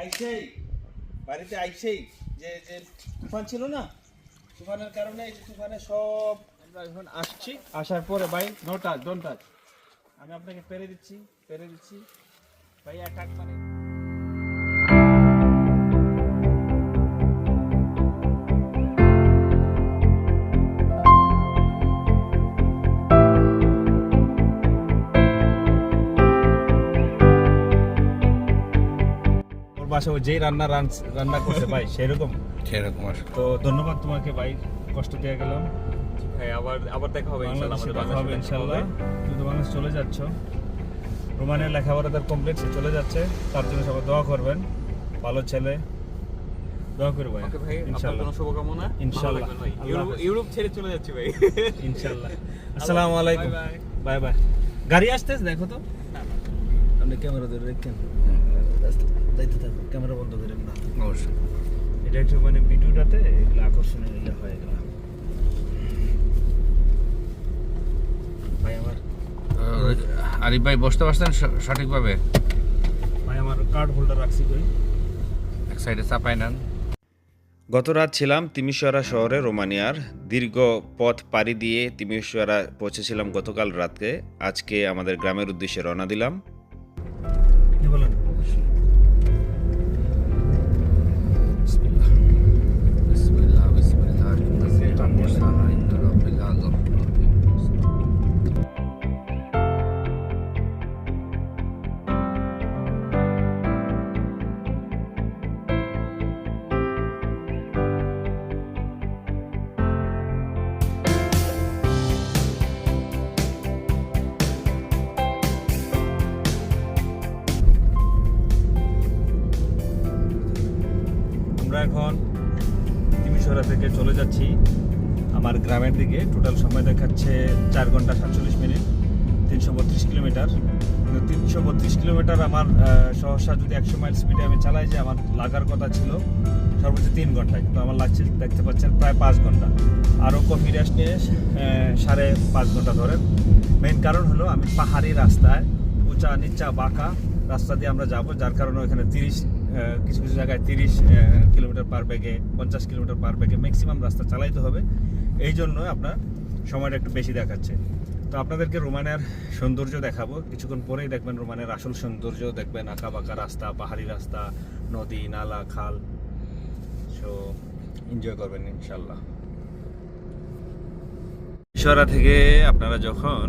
আইসেই, বাড়িতে আইসেই, যে যে তুফান ছিল না, তুফানের কারণে এই যে তুফানে সব আমরা এখন আসছি। আসার পরে, ভাই নো টাচ ডোন্ট টাচ আমি আপনাকে পেরে দিচ্ছি পেরে দিচ্ছি। ভাই অ্যাটাক মানে ও যেই রান্না রান- রান্না করছে ভাই সেরকম। সেরকম আসলে। তো ধন্যবাদ তোমাকে ভাই কষ্ট দিয়ে গেলাম। হ্যাঁ আবার আবার দেখা হবে ইনশাআল্লাহ হবে ইনশাল্লাহ। তুমি তো বাংলাদেশ চলে যাচ্ছ। রোমানের লেখাপড়া তার কমপ্লিট চলে যাচ্ছে। তার জন্য সবাই দোয়া করবেন। ভালো ছেলে। দোয়া করি ভাই ভাই আপনার ইনশাল্লাহ। কোনো শুভকামনা? ইনশাআল্লাহ। ভাই। ইউরোপ ইউরোপ ছেড়ে চলে যাচ্ছি ভাই। ইনশাল্লাহ। আসসালামু আলাইকুম। Bye bye. বাই গাড়ি আসতেছে দেখো তো। আপনি ক্যামেরা ধরে রাখেন। দায়িত্ব থাকো ক্যামেরা বন্ধ করেন না অবশ্যই। এটা একটু মানে ভিডিওটাতে এগুলো আকর্ষণীয় ইয়ে হয়ে গেল ভাই আমার আরিফ ভাই বসতে পারছেন সঠিকভাবে? ভাই আমার কার্ড হোল্ডার রাখছি কই? এক সাইডে চাপাই নেন। গত রাত ছিলাম তিমিশোয়ারা শহরে রোমানিয়ার। দীর্ঘ পথ পাড়ি দিয়ে তিমিশোয়ারা পৌঁছেছিলাম গতকাল রাতে আজকে আমাদের গ্রামের উদ্দেশ্যে রওনা দিলাম। গ্রামের দিকে। টোটাল সময় দেখাচ্ছে চার ঘণ্টা সাতচল্লিশ মিনিট, তিনশো বত্রিশ কিলোমিটার। কিন্তু তিনশো বত্রিশ কিলোমিটার আমার সহসা যদি একশো মাইল স্পিডে আমি চালাই যে আমার লাগার কথা ছিল, সর্বোচ্চ তিন ঘণ্টা কিন্তু আমার লাগছে দেখতে পাচ্ছেন প্রায় পাঁচ ঘণ্টা। আরও কফি রেস্ট নিয়ে সাড়ে পাঁচ ঘণ্টা ধরেন মেন কারণ হলো আমি পাহাড়ি রাস্তায় উঁচা নিচা বাঁকা রাস্তা দিয়ে আমরা যাব, যার কারণে ওখানে তিরিশ কিছু কিছু জায়গায় তিরিশ কিলোমিটার পার ব্যাগে পঞ্চাশ কিলোমিটার পার ব্যাগে ম্যাক্সিমাম রাস্তা চালাইতে হবে। এই জন্য আপনার সময়টা একটু বেশি দেখাচ্ছে। তো আপনাদেরকে রোমানের সৌন্দর্য দেখাবো। কিছুক্ষণ পরেই দেখবেন রোমানের আসল সৌন্দর্য। দেখবেন আঁকা বাঁকা রাস্তা, পাহাড়ি রাস্তা, নদী, নালা, খাল। সো এনজয় করবেন ইনশাল্লাহ ঈশ্বরা থেকে আপনারা যখন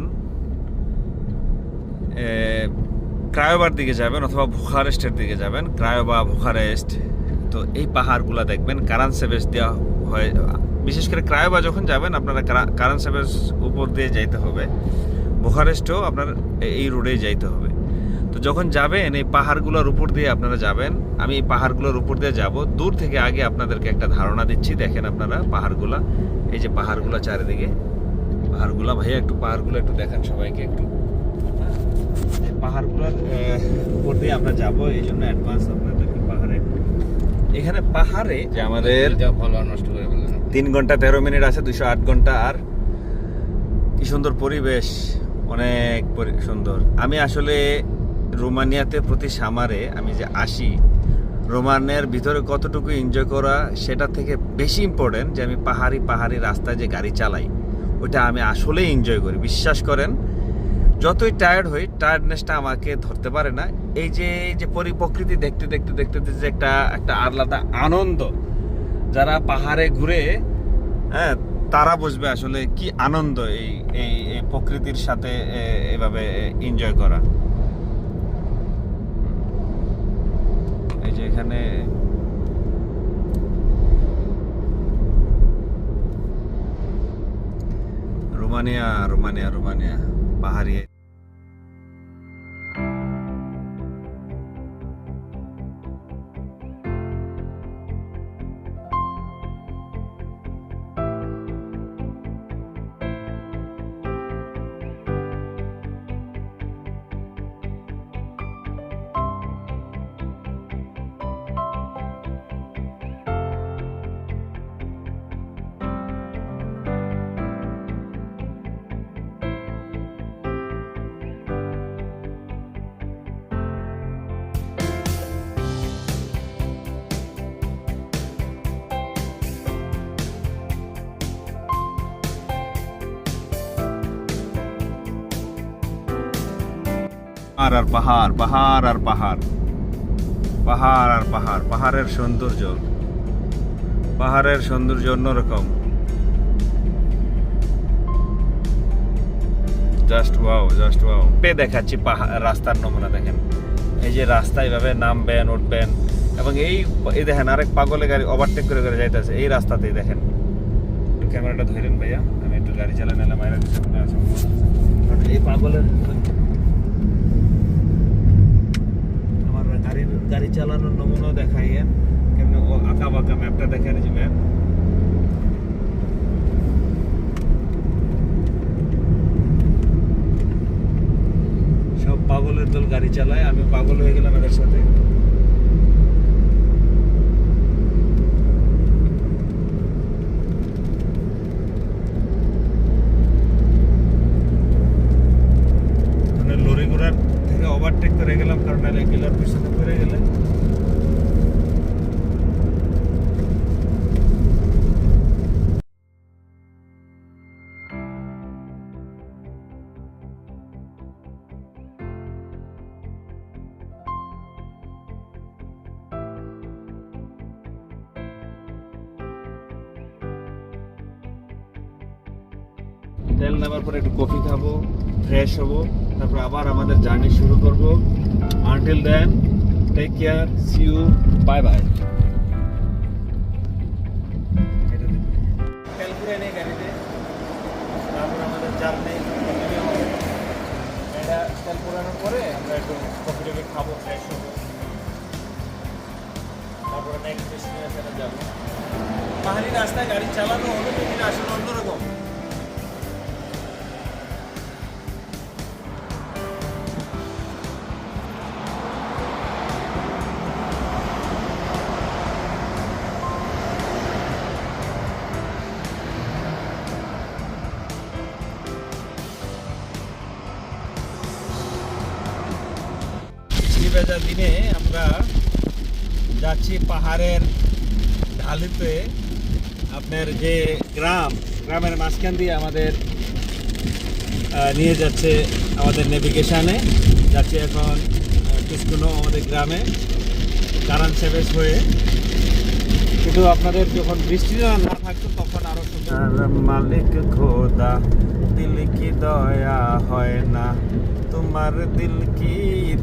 ক্রায়োবার দিকে যাবেন অথবা বুখারেস্টের দিকে যাবেন, ক্রায়োবা, বুখারেস্ট, তো এই পাহাড়গুলা দেখবেন কারান সেভেস দেওয়া হয়, বিশেষ করে ক্রায়োবা যখন যাবেন, আপনারা কারা- কারান সেভেস উপর দিয়ে যাইতে হবে। বুখারেস্টও আপনার এই রোডেই যাইতে হবে। তো যখন যাবেন, এই পাহাড়গুলোর উপর দিয়ে আপনারা যাবেন, আমি এই পাহাড়গুলোর উপর দিয়ে যাব। দূর থেকে আগে আপনাদেরকে একটা ধারণা দিচ্ছি, দেখেন আপনারা পাহাড়গুলা। এই যে পাহাড়গুলা চারিদিকে, পাহাড়গুলা। ভাইয়া একটু পাহাড়গুলো একটু দেখান সবাইকে একটু। পাহাড়গুলোর উপর দিয়ে আমরা যাব, এই জন্য অ্যাডভান্স পাহাড়ে এখানে পাহাড়ে যে আমাদের নষ্ট করে তিন ঘণ্টা তেরো মিনিট আছে দুশো আট ঘণ্টা। আর কি সুন্দর পরিবেশ অনেক সুন্দর। আমি আসলে রোমানিয়াতে প্রতি সামারে আমি যে আসি রোমানের ভিতরে কতটুকু এনজয় করা সেটা থেকে বেশি ইম্পর্টেন্ট যে আমি পাহাড়ি পাহাড়ি রাস্তায় যে গাড়ি চালাই ওটা আমি আসলেই এনজয় করি। বিশ্বাস করেন যতই টায়ার্ড হই টায়ার্ডনেসটা আমাকে ধরতে পারে না। এই যে এই যে পরিপ্রকৃতি দেখতে দেখতে দেখতে যে একটা একটা আলাদা আনন্দ, যারা পাহাড়ে ঘুরে হ্যাঁ তারা বুঝবে আসলে কি আনন্দ এই এই এই প্রকৃতির সাথে এভাবে এনজয় করা। এই যে এখানে রোমানিয়া রোমানিয়া রোমানিয়া, পাহাড়ি আর আর পাহাড় পাহাড় আর পাহাড়। পাহাড় আর পাহাড়, পাহাড়ের সৌন্দর্য। পাহাড়ের সৌন্দর্য অন্যরকম। জাস্ট ওয়াও জাস্ট ওয়াও পে দেখাচ্ছি পাহাড় রাস্তার নমুনা দেখেন। এই যে রাস্তা এইভাবে নামবেন, উঠবেন, এবং এই এই দেখেন আরেক পাগলে গাড়ি ওভারটেক করে করে যাইতেছে, এই রাস্তাতেই দেখেন। ক্যামেরাটা ধরেন ভাইয়া, আমি একটু গাড়ি চালা নিলাম মায়েরা দিতে এই পাগলের আমার গাড়ির গাড়ি চালানোর নমুনা দেখাইয়েন কেমন আঁকা বাঁকা ম্যাপটা দেখেন যে ম্যাপ সব পাগলের দল গাড়ি চালায়, আমি পাগল হয়ে গেলাম এদের সাথে। ওভারটেক করে গেলাম কারণ এগুলোর পিছনে পড়ে গেলে। ইউ বাই দিনে আমরা যাচ্ছি পাহাড়ের ঢালিতে। আপনার যে গ্রাম, গ্রামের মাঝখান দিয়ে আমাদের নিয়ে যাচ্ছে আমাদের নেভিগেশনে যাচ্ছে এখন কিসকুনো আমাদের গ্রামে, কারান সেভেস হয়ে। কিন্তু আপনাদের যখন বৃষ্টি না থাকতো, তখন আরও সুন্দর। মালিক খোদা, দিল কি দয়া হয় না? তোমার দিল কি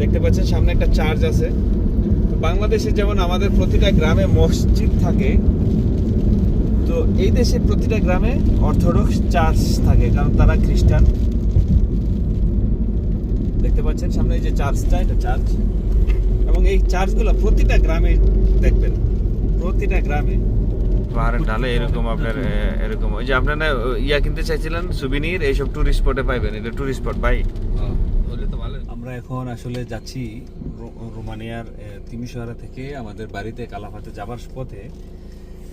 দেখতে পাচ্ছেন, সামনে একটা চার্চ আছে। বাংলাদেশে যেমন আমাদের প্রতিটা গ্রামে মসজিদ থাকে, তো এই দেশে প্রতিটা গ্রামে অর্থোডক্স চার্চ থাকে, কারণ তারা খ্রিস্টান। দেখতে পাচ্ছেন, সামনে এই যে চার্চটা এটা চার্চ এবং এই চার্চগুলো প্রতিটা গ্রামে দেখবেন, প্রতিটা গ্রামে। পাহাড়ের এরকম আপনার এরকম। ওই যে আপনারা ইয়া কিনতে চাইছিলেন সুবিনির এইসব টুরিস্ট স্পটে পাইবেন, এটা টুরিস্ট স্পট আমরা এখন আসলে যাচ্ছি রোমানিয়ার এ, তিমিশোয়ারা থেকে আমাদের বাড়িতে কালাফাতে যাবার পথে।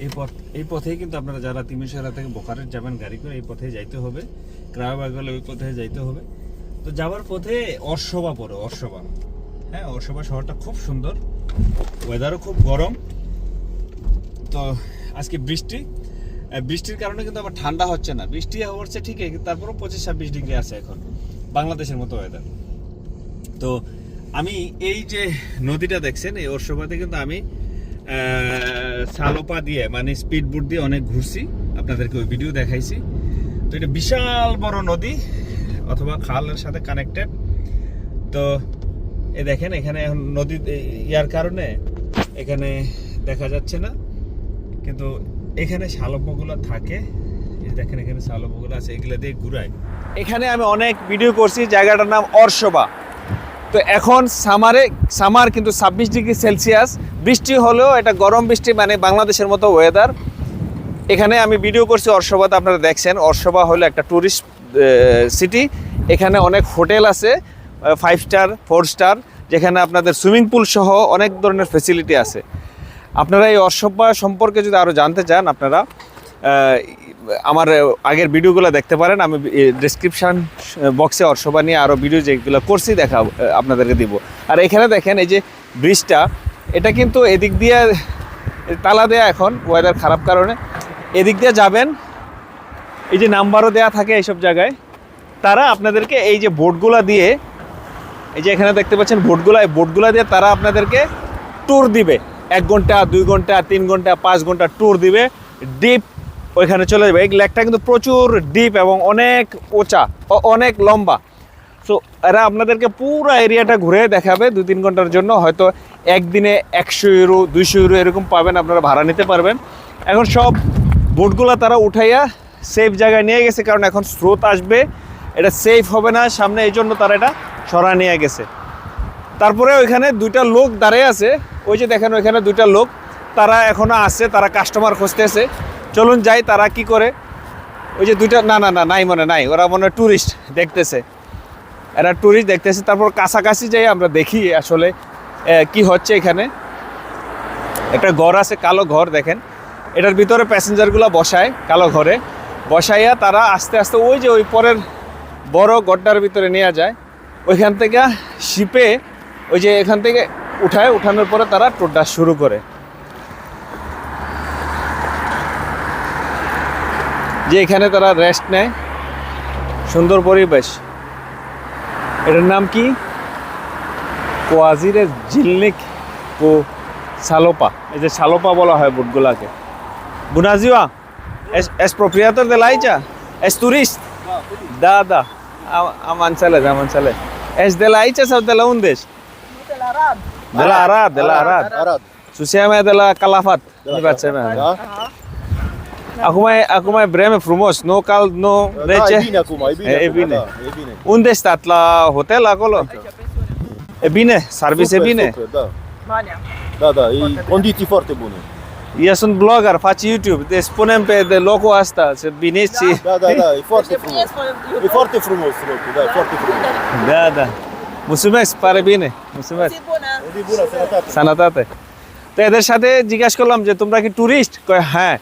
এই পথ এই পথেই কিন্তু আপনারা যারা তিমিশোয়ারা থেকে বোকারের যাবেন গাড়ি করে এই পথে যাইতে হবে। ক্রায়োবাগ ওই পথে যাইতে হবে। তো যাওয়ার পথে অর্শবা পড়ে অর্শবা। হ্যাঁ অর্শবা শহরটা খুব সুন্দর। ওয়েদারও খুব গরম। তো আজকে বৃষ্টি। বৃষ্টির কারণে কিন্তু আবার ঠান্ডা হচ্ছে না। বৃষ্টি হচ্ছে ঠিকই তারপরেও পঁচিশ ছাব্বিশ ডিগ্রি আছে এখন। বাংলাদেশের মতো ওয়েদার তো আমি এই যে নদীটা দেখছেন, এই ওরসভাতে কিন্তু আমি সালোপা দিয়ে মানে স্পিড বোট দিয়ে অনেক ঘুরছি। আপনাদেরকে ওই ভিডিও দেখাইছি। তো এটা বিশাল বড় নদী, অথবা খালের সাথে কানেক্টেড তো এ দেখেন, এখানে এখন নদী ইয়ার কারণে এখানে দেখা যাচ্ছে না। কিন্তু এখানে শালপগুলো থাকে। দেখেন, এখানে শালপগুলো আছে, এগুলো দিয়ে ঘুরায়। এখানে আমি অনেক ভিডিও করছি, জায়গাটার নাম অর্শবা তো এখন সামারে, সামার কিন্তু ছাব্বিশ ডিগ্রি সেলসিয়াস। বৃষ্টি হলেও এটা গরম বৃষ্টি মানে বাংলাদেশের মতো ওয়েদার এখানে আমি ভিডিও করছি অর্শবাতে আপনারা দেখছেন। অর্শবা হলো একটা ট্যুরিস্ট সিটি এখানে অনেক হোটেল আছে ফাইভ স্টার ফোর স্টার যেখানে আপনাদের সুইমিং পুল সহ অনেক ধরনের ফেসিলিটি আছে। আপনারা এই অর্শবা সম্পর্কে যদি আরও জানতে চান, আপনারা আমার আগের ভিডিওগুলো দেখতে পারেন। আমি ডিসক্রিপশান বক্সে অর্শবা নিয়ে আরও ভিডিও যেগুলো করছি দেখা আপনাদেরকে দিব। আর এখানে দেখেন, এই যে ব্রিজটা এটা কিন্তু এদিক দিয়ে তালা দেয়া এখন ওয়েদার খারাপ কারণে। এদিক দিয়ে যাবেন, এই যে নাম্বারও দেয়া থাকে এইসব জায়গায়। তারা আপনাদেরকে এই যে বোর্ডগুলা দিয়ে, এই যে এখানে দেখতে পাচ্ছেন বোর্ডগুলা এই বোর্ডগুলা দিয়ে তারা আপনাদেরকে ট্যুর দিবে। এক ঘণ্টা, দুই ঘণ্টা, তিন ঘণ্টা, পাঁচ ঘণ্টা ট্যুর দিবে। ডিপ ওইখানে চলে যাবে। এই লেকটা কিন্তু প্রচুর ডিপ এবং অনেক ওচা অনেক লম্বা। সো এরা আপনাদেরকে পুরো এরিয়াটা ঘুরে দেখাবে দু তিন ঘণ্টার জন্য। হয়তো একদিনে একশো ইউরো দুইশো ইউরো এরকম পাবেন, আপনারা ভাড়া নিতে পারবেন। এখন সব বোটগুলো তারা উঠাইয়া সেফ জায়গায় নিয়ে গেছে, কারণ এখন স্রোত আসবে। এটা সেফ হবে না, সামনে এই জন্য তারা এটা সরা নিয়ে গেছে। তারপরে ওইখানে দুইটা লোক দাঁড়িয়ে আছে। ওই যে দেখেন, ওইখানে দুইটা লোক, তারা এখনও আছে, তারা কাস্টমার খুঁজতেছে। চলুন যাই, তারা কি করে? ওই যে দুইটা না না না, নাই মনে, নাই। ওরা মনে ট্যুরিস্ট দেখতেছে। এরা ট্যুরিস্ট দেখতেছে। তারপর কাছাকাছি যাই আমরা দেখি আসলে কি হচ্ছে এখানে। একটা ঘর আছে, কালো ঘর, দেখেন। এটার ভিতরে প্যাসেঞ্জারগুলো বসায়, কালো ঘরে। বসাইয়া তারা আস্তে আস্তে ওই যে ওই পরের বড় গড্ডার ভিতরে নেওয়া যায়। ওইখান থেকে শিপে ওই যে এখান থেকে উঠায়। উঠানোর পরে তারা ট্যুরটা শুরু করে। যে এখানে তারা রেস্ট নেয়। সুন্দর পরিবেশ। এটার নাম কি? কোয়াজিরে জিল্লিক কো সালোপা। এই যে সালোপা বলা হয় বুটগুলাকে। বুনাজিওয়া এস প্রক্রিয়াতে দে লাইচা? এস টুরিস্ট দা দা আমান চালে আমান চালে এস দে লাইচা সব দেলা উন দেশ। দেলা আরাদ। দেলা আরাদ। সুসিয়ামে দেলা কালাফাত। বাচ্চা Acum e, acum e vreme frumos, nu cald, nu Da, rece. e bine acum, e bine. E, e bine. Da, e bine. Unde stat? La hotel acolo? Aici, E bine, service super, e bine. Super, da. Da, da, e foarte condiții bine. foarte bune. Eu sunt blogger, fac YouTube, deci spunem pe de locul ăsta, să veniți și... Da, da, da, e foarte deci frumos. E foarte frumos locul, da, da. e foarte frumos. Da, da. Mulțumesc, pare bine. Mulțumesc. O Zi bună! O zi bună, sănătate. সানাতাতে তো এদের সাথে জিজ্ঞাসা করলাম যে তোমরা কি tourist কয় হ্যাঁ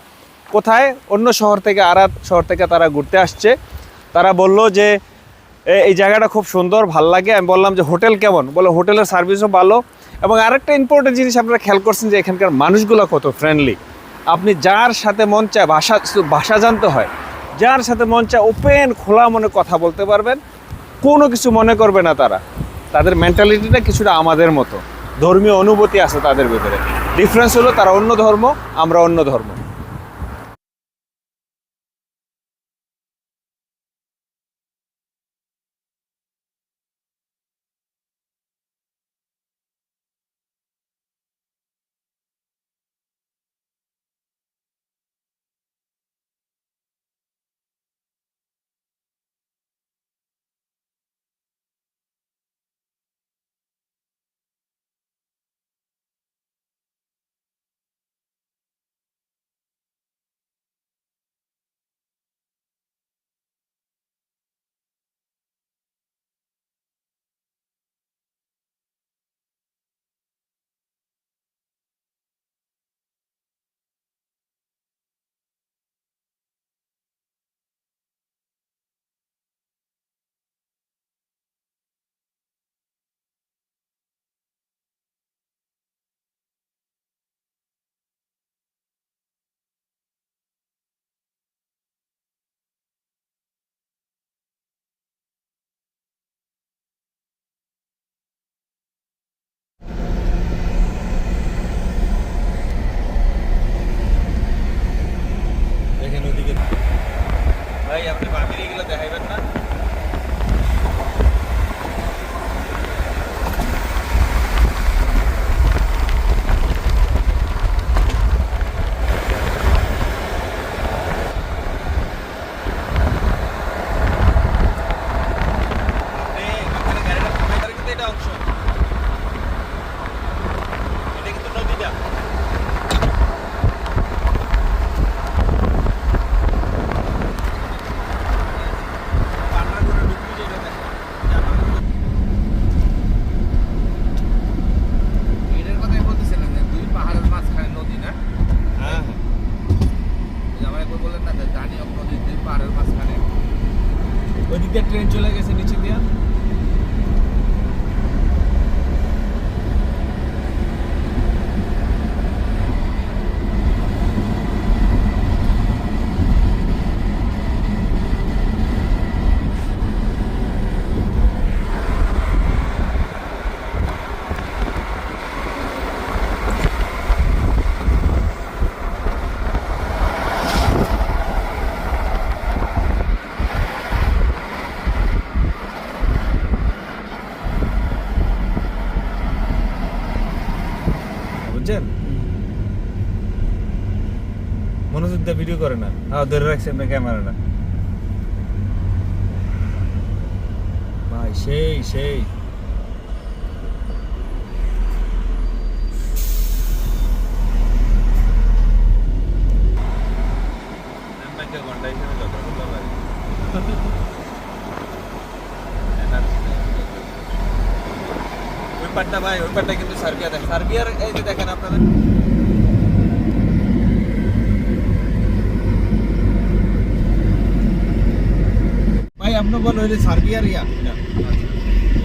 কোথায়? অন্য শহর থেকে আরাত শহর থেকে তারা ঘুরতে আসছে। তারা বলল যে এই জায়গাটা খুব সুন্দর, ভালো লাগে। আমি বললাম যে, হোটেল কেমন? বলে হোটেলের সার্ভিসও ভালো। এবং আরেকটা ইম্পর্টেন্ট জিনিস আপনারা খেয়াল করছেন যে, এখানকার মানুষগুলো কত ফ্রেন্ডলি আপনি যার সাথে মন চায়, ভাষা ভাষা জানতে হয়, যার সাথে মন চায় ওপেন খোলা মনে কথা বলতে পারবেন। কোনো কিছু মনে করবে না তারা। তাদের মেন্টালিটিটা কিছুটা আমাদের মতো। ধর্মীয় অনুভূতি আছে তাদের ভিতরে। ডিফারেন্স হলো তারা অন্য ধর্ম, আমরা অন্য ধর্ম। ভিডিও করে না। হ্যাঁ ধরে রাখছে আপনার ক্যামেরাটা ভাই সেই সেই। ভাই ওই পাটটা কিন্তু সার্বিয়া দেখেন সার্বিয়ার এই যে দেখেন আপনাদের ভাই হইলে সার্বিয়ার ইয়া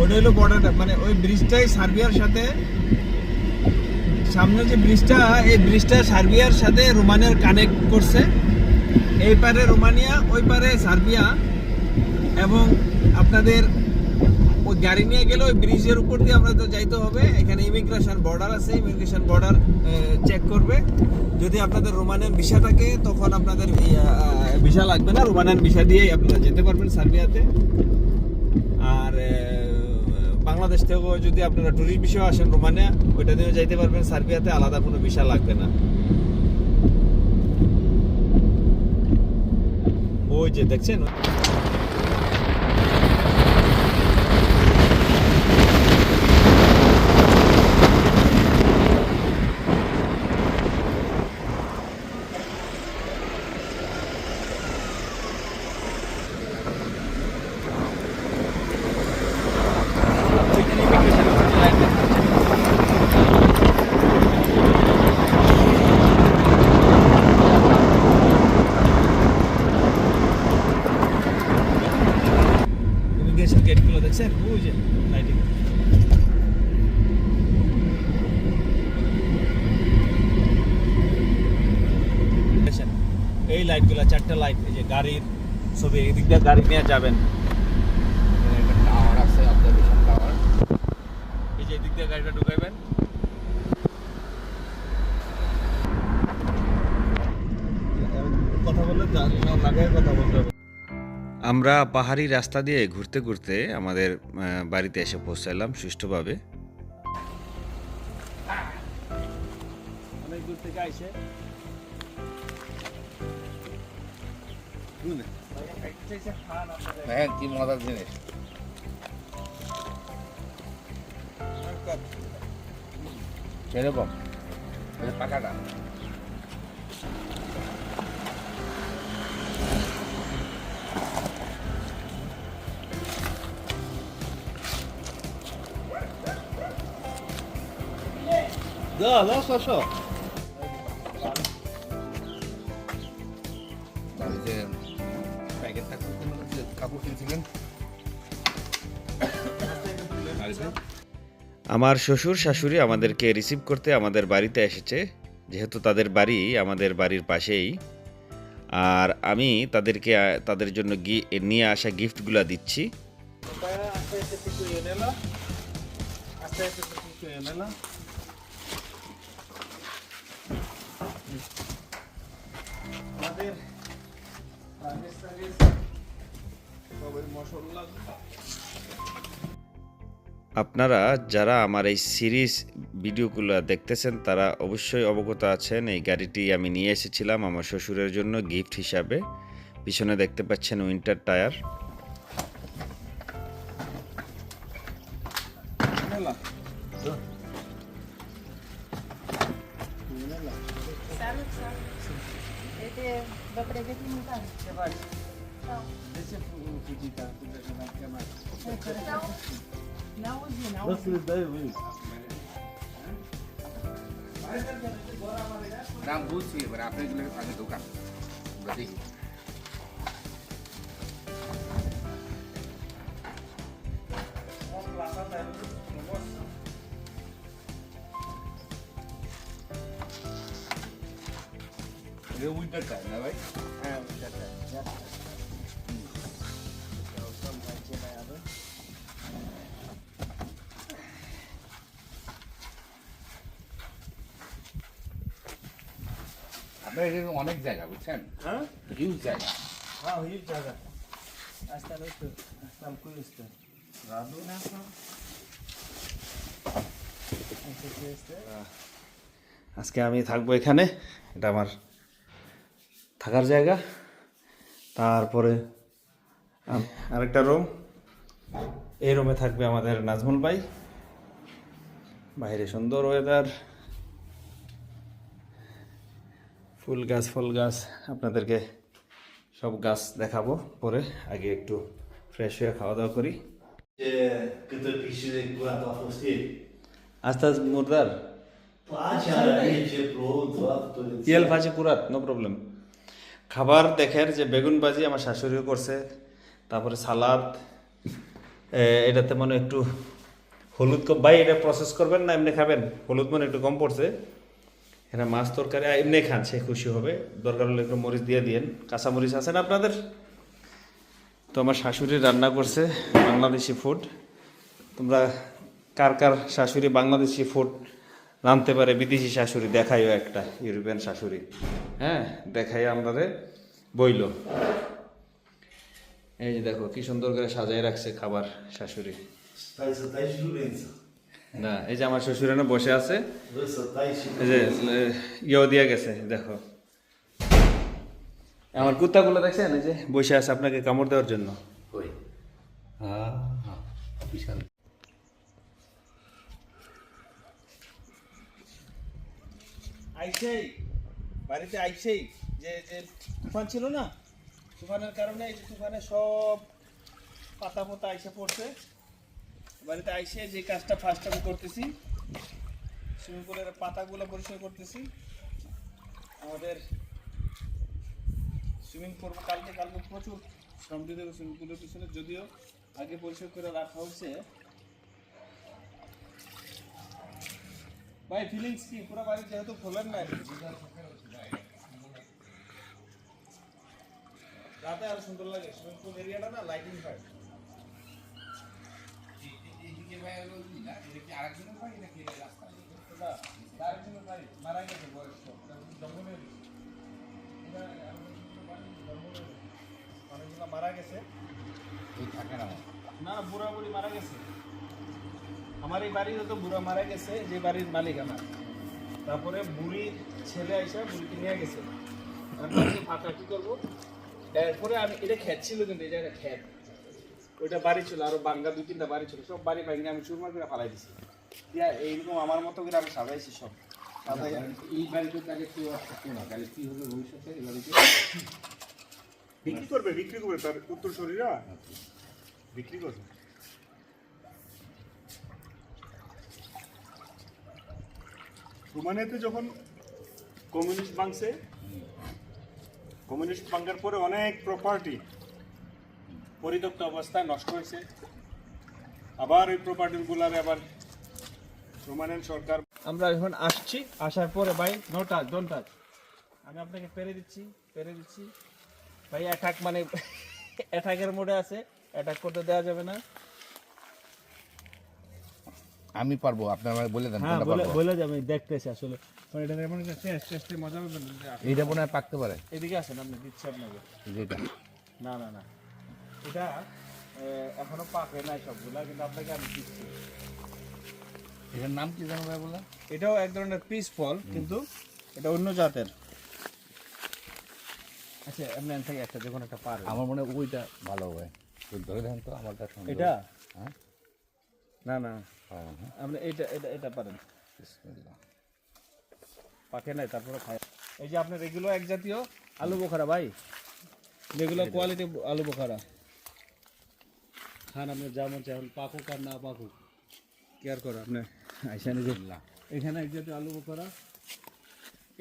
ওটা হলো বর্ডারটা মানে ওই ব্রিজটাই সার্বিয়ার সাথে, সামনে যে ব্রিজটা এই ব্রিজটা সার্বিয়ার সাথে রোমানিয়ার কানেক্ট করছে। এই পারে রোমানিয়া, ওই পারে সার্বিয়া এবং আপনাদের গাড়ি নিয়ে গেলে ওই ব্রিজের উপর দিয়ে আপনাদের যাইতে হবে। এখানে ইমিগ্রেশন বর্ডার আছে ইমিগ্রেশন বর্ডার চেক করবে। যদি আপনাদের রোমানিয়ান ভিসা থাকে, তখন আপনাদের ভিসা লাগবে না। রোমানিয়ান ভিসা দিয়েই আপনারা যেতে পারবেন সার্বিয়াতে। আর বাংলাদেশ থেকেও যদি আপনারা টুরিস্ট বিষয়ে আসেন রোমানিয়া, ওইটা দিয়েও যাইতে পারবেন। সার্বিয়াতে আলাদা কোনো ভিসা লাগবে না। ওই যে দেখছেন ওইখানে immigration ওখানে line দিয়ে থাকছে। ইমিগ্রেশন গেটগুলো দেখছেন ওই যে লাইটিং দেখছেন? এই লাইটগুলো চারটা লাইট এই যে গাড়ির ছবি এদিক দিয়ে গাড়ি নিয়ে যাবেন। টাওয়ার আছে অবজারভেশন টাওয়ার এই যে এদিক দিয়ে গাড়িটা ঢুকাইবেন। কথা বললে লাগাই কথা বলতে হবে। আমরা পাহাড়ি রাস্তা দিয়ে ঘুরতে ঘুরতে আমাদের বাড়িতে এসে পৌঁছালাম সুষ্ঠুভাবে। অনেক দূর থেকে আইসে হ্যাঁ কি মজার জিনিস সেরকম এই যে পাকাটা Да, да, Саша. আমার শ্বশুর, শাশুড়ি আমাদেরকে রিসিভ করতে আমাদের বাড়িতে এসেছে। যেহেতু তাদের বাড়ি আমাদের বাড়ির পাশেই। আর আমি তাদেরকে, তাদের জন্য নিয়ে আসা গিফটগুলো দিচ্ছি। আমাদের মশলা। আপনারা যারা আমার এই সিরিজ ভিডিওগুলো দেখতেছেন, তারা অবশ্যই অবগত আছেন, এই গাড়িটি আমি নিয়ে এসেছিলাম আমার শ্বশুরের জন্য গিফট হিসাবে। পিছনে দেখতে পাচ্ছেন উইন্টার টায়ার। দাম বুঝছি এবার আপনি এগুলো আগে দোকান দেখি অনেক জায়গা বুঝছেন? হ্যাঁ? হিউজ জায়গা। হ্যাঁ হিল জায়গা। cu este. Radu? Asta ce este? আজকে আমি থাকব এখানে। এটা আমার থাকার জায়গা। তারপরে আরেকটা রুম এই রুমে থাকবে আমাদের নাজমুল ভাই। বাইরে সুন্দর ওয়েদার ফুল গাছ ফুল গাছ আপনাদেরকে সব গাছ দেখাবো। পরে আগে একটু ফ্রেশ হয়ে খাওয়া দাওয়া করি ce plouă, toată তেল ভাজি পুরাত নো প্রবলেম খাবার দেখেন যে বেগুন ভাজি আমার শাশুড়িও করছে তারপরে সালাদ এটাতে মনে একটু হলুদ ভাই এটা প্রসেস করবেন না এমনি খাবেন? হলুদ মনে একটু কম পড়ছে। এখানে মাছ তরকারি এমনি খান, সে খুশি হবে। দরকার হলে একটু মরিচ দিয়ে দিয়েন। কাঁচা মরিচ আছে না আপনাদের? তো আমার শাশুড়ি রান্না করছে বাংলাদেশি ফুড তোমরা কার কার শাশুড়ি বাংলাদেশি ফুড রাঁধতে পারে? বিদেশি শাশুড়ি, দেখাইও একটা, ইউরোপিয়ান শাশুড়ি। হ্যাঁ দেখাই আমাদের বইল। এই যে দেখো, কি সুন্দর করে সাজাই রাখছে খাবার শাশুড়ি। না এই যে আমার শ্বশুর এনে বসে আছে এই যে ইয়েও দিয়ে গেছে দেখো। আমার কুত্তাগুলো দেখছেন? এই যে বসে আছে আপনাকে কামড় দেওয়ার জন্য। কই? বিশাল। আইসেই বাড়িতে আইসেই যে যে তুফান ছিল না তুফানের কারণে এই যে তুফানে সব পাতা পোতা আইসে পড়ছে। বাড়িতে আইসে যে কাজটা ফার্স্ট আমি করতেছি, সুইমিং পুলের পাতাগুলো পরিষ্কার করতেছি। আমাদের সুইমিং করব কালকে কালকে প্রচুর শ্রম দিতে হবে সুইমিং পুলের পিছনে। যদিও আগে পরিষ্কার করে রাখা হয়েছে। ভাই ফিলিংস কি? পুরো বাড়ি যেহেতু খোলেন না রাতে আরও সুন্দর লাগে। সুইমিং পুল এরিয়াটা না লাইটিং হয়। মারা গেছে বয়স্ক, জঙ্গলের। এটা বাড়ি। অনেকগুলো মারা গেছে থাকে না বুড়া বুড়ি মারা গেছে আমার এই বাড়িতে তো বুড়া মারা গেছে যে বাড়ির মালিক আমার তারপরে বুড়ির ছেলে আইসা বুড়িকে নিয়ে গেছে ফাঁকা কি করব এরপরে আমি এটা খেত ছিল কিন্তু জায়গাটা খেত ওইটা বাড়ি ছিল, আরও বাঙ্গা, দুই তিনটা বাড়ি ছিল, সব বাড়ি ভাঙিয়ে আমি চুরমার করে ফালাই দিছি। দিয়া এইরকম আমার মতো করে আমি সাজাইছি সব। এই বাড়িতে তাহলে কেউ আর না, তাহলে কি হবে ভবিষ্যতে এই বাড়িতে? বিক্রি করবে বিক্রি করবে তার উত্তরসূরিরা বিক্রি করবে। রোমানিয়াতে যখন কমিউনিস্ট ভাঙছে, কমিউনিস্ট ভাঙার পরে অনেক প্রপার্টি পরিত্যক্ত অবস্থায় নষ্ট হয়েছে। আবার ওই প্রপার্টিগুলার আবার রোমানিয়ান সরকার আমরা এখন আসছি আসার পরে ভাই নো টাচ আমি আপনাকে পেরে দিচ্ছি পেরে দিচ্ছি। ভাই অ্যাটাক মানে অ্যাটাকের মোডে আছে অ্যাটাক করতে দেওয়া যাবে না। আমি পারব আপনার আমাকে বলে দেন হ্যাঁ কোনটা বলে পারব। বলে যাবে দেখতেছি আসলে। মানে এটা এমন একটা টেস্ট টেস্টে মজা পাবেন এইটা মনে হয় পাকতে পারে। এদিকে আসেন আপনি দিচ্ছি আপনাকে। যেটা। না না না। এটা এখনও পাকে নাই সবগুলা কিন্তু আপনাকে আমি দিচ্ছি। এটার নাম কি জানো ভাই বলে? এটাও এক ধরনের পিস ফল কিন্তু এটা অন্য জাতের। আচ্ছা এমনি থেকে একটা যখন একটা পার আমার মনে হয় ওইটা ভালো হবে। ধরে দেন তো আমারটা সুন্দর এটা? হ্যাঁ। না না। হ্যাঁ, হ্যাঁ। আপনি এটা এটা এটা পারেন। পাকে নাই তারপরে খায়। এই যে আপনার এগুলো এক জাতীয় আলু বোখারা ভাই? যেগুলো কোয়ালিটি আলু বোখারা। খান আপনার যা মন চাই পাকুক আর না পাকুক। কেয়ার করো আপনি আইসানি যে। এখানে এক জাতীয় আলু বোখারা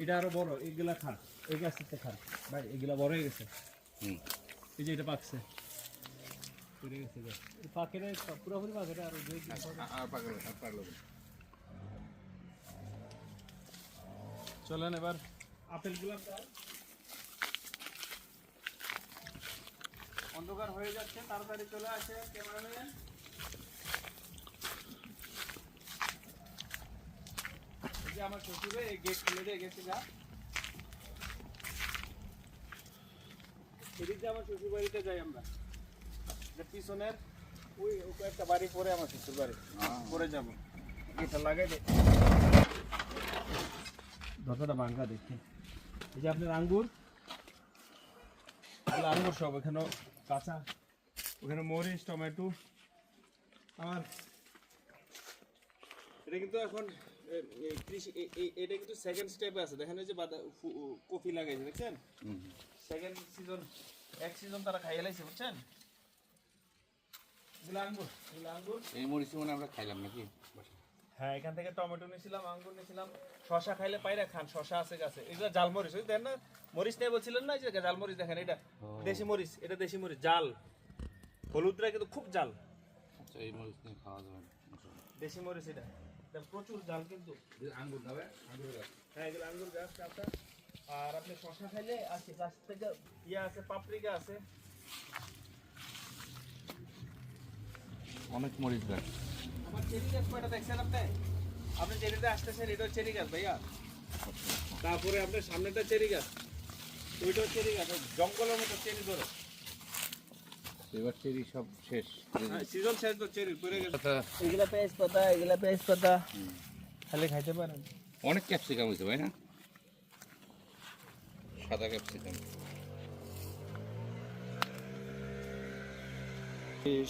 এটা আরও বড় এগুলা খান এই গাছ থেকে খান। ভাই এগুলা বড় হয়ে গেছে। হুম। এই যে এটা পাকছে। পেরে গেছে পাকে নাই পুরোপুরি পাকে আরও পাকলো চলেন এবার। আপেলগুলো অন্ধকার হয়ে যাচ্ছে, তাড়াতাড়ি চলে আসে ক্যামেরাম্যান। যে আমার শ্বশুরে গেট খুলে দিয়ে গেছে, যা। এদিক আমার শ্বশুর বাড়িতে যাই আমরা। পিছনের, ওই একটা বাড়ি পরে আমার শ্বশুর বাড়ি। পরে যাব। গেটটা লাগাই দে। যতটা ভাঙ্গা দেখি। এই যে আপনার আঙ্গুর। আঙ্গুর সব এখানে কাঁচা। ওখানে মরিচ টমেটো আর এটা কিন্তু এখন কৃষি এটা কিন্তু সেকেন্ড স্টেপে আছে। দেখেন যে বাদা ফু- কফি লাগাইছে দেখছেন? সেকেন্ড সিজন এক সিজন তারা খাইয়ে লাইছে বুঝছেন? এগুলো আঙ্গুর এগুলো আঙ্গুর। এই মরিচ মানে আমরা খাইলাম নাকি? হ্যাঁ এখান থেকে টমেটো নিয়েছিলাম আঙ্গুর নিয়েছিলাম শশা খাইলে পাইরা খান শশা আছে গাছে। এগুলো জাল মরিচ ওই দেন না মরিচ নেই বলছিলেন না এই যে জাল মরিচ দেখেন এটা দেশি মরিচ এটা দেশি মরিচ জাল। হলুদরা কিন্তু খুব জাল। আচ্ছা এই মরিচ নিয়ে খাওয়া যাবে দেশি মরিচ এটা। এটা প্রচুর জাল কিন্তু। আঙ্গুর খাবে? আঙ্গুর গাছ। হ্যাঁ এগুলো আঙ্গুর গাছ চাষা আর আপনি শশা খাইলে আছে গাছ থেকে ইয়ে আছে পাপরিকা আছে। অনেক মরিচ গাছ আমার চেরি গাছ কয়টা দেখছেন আপনি? আপনি চেরিতে আসতেছেন এটাও চেরি গাছ ভাইয়া। তারপরে আপনার সামনেটা চেরি গাছ। ওইটাও চেরি গাছ জঙ্গলের মতো চেরি ধরে। এবার চেরি সব শেষ। সিজন শেষ তো চেরি পড়ে গেছে। এগুলা পেঁয়াজ পাতা এগুলা পেঁয়াজ পাতা। খালি খাইতে পারেন। অনেক ক্যাপসিকাম হয়েছে ভাই না? সাদা ক্যাপসিকাম।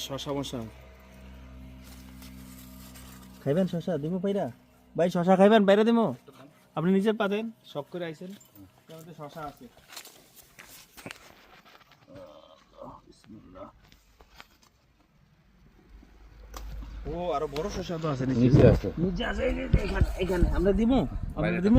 শশা মশা। খাইবেন শশা দিব পাইরা? ভাই শশা খাইবেন বাইরে দিব আপনি নিজের পাতেন শখ করে আইছেন। শশা আছে। ও আরও বড় শশা তো আছে নিচে আছে। নিচে আছে এখানে এখানে। আমরা দিব আমরা দিব